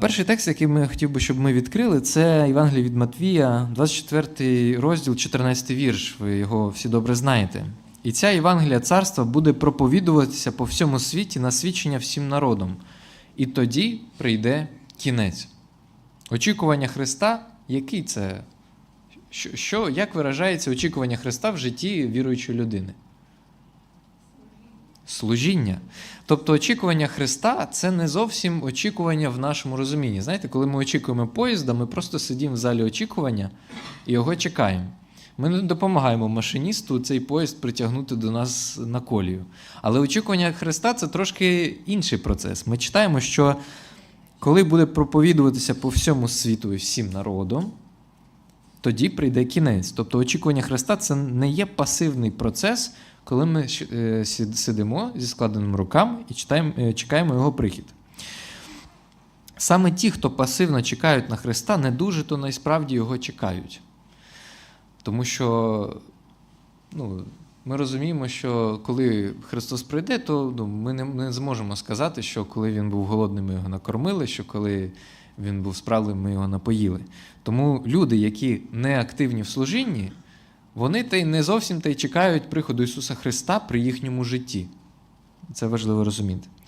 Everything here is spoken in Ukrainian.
Перший текст, який ми хотів би, щоб ми відкрили, це Євангеліє від Матвія, 24 розділ, 14 вірш. Ви його всі добре знаєте. І ця Євангелія царства буде проповідуватися по всьому світі на свідчення всім народам. І тоді прийде кінець. Очікування Христа, який це? Що, як виражається очікування Христа в житті віруючої людини? Служіння. Тобто очікування Христа це не зовсім очікування в нашому розумінні. Знаєте, коли ми очікуємо поїзда, ми просто сидимо в залі очікування і його чекаємо. Ми не допомагаємо машиністу цей поїзд притягнути до нас на колію. Але очікування Христа це трошки інший процес. Ми читаємо, що коли буде проповідуватися по всьому світу і всім народам, тоді прийде кінець. Тобто очікування Христа це не є пасивний процес, коли ми е, сидимо зі складеними руками і читаємо, е, чекаємо його прихід. Саме ті, хто пасивно чекають на Христа, не дуже то насправді його чекають. Тому що ну, ми розуміємо, що коли Христос прийде, то ну, ми не, не зможемо сказати, що коли він був голодним, ми його накормили, що коли він був справним, ми його напоїли. Тому люди, які не активні в служінні, вони та й не зовсім та й чекають приходу Ісуса Христа при їхньому житті. Це важливо розуміти.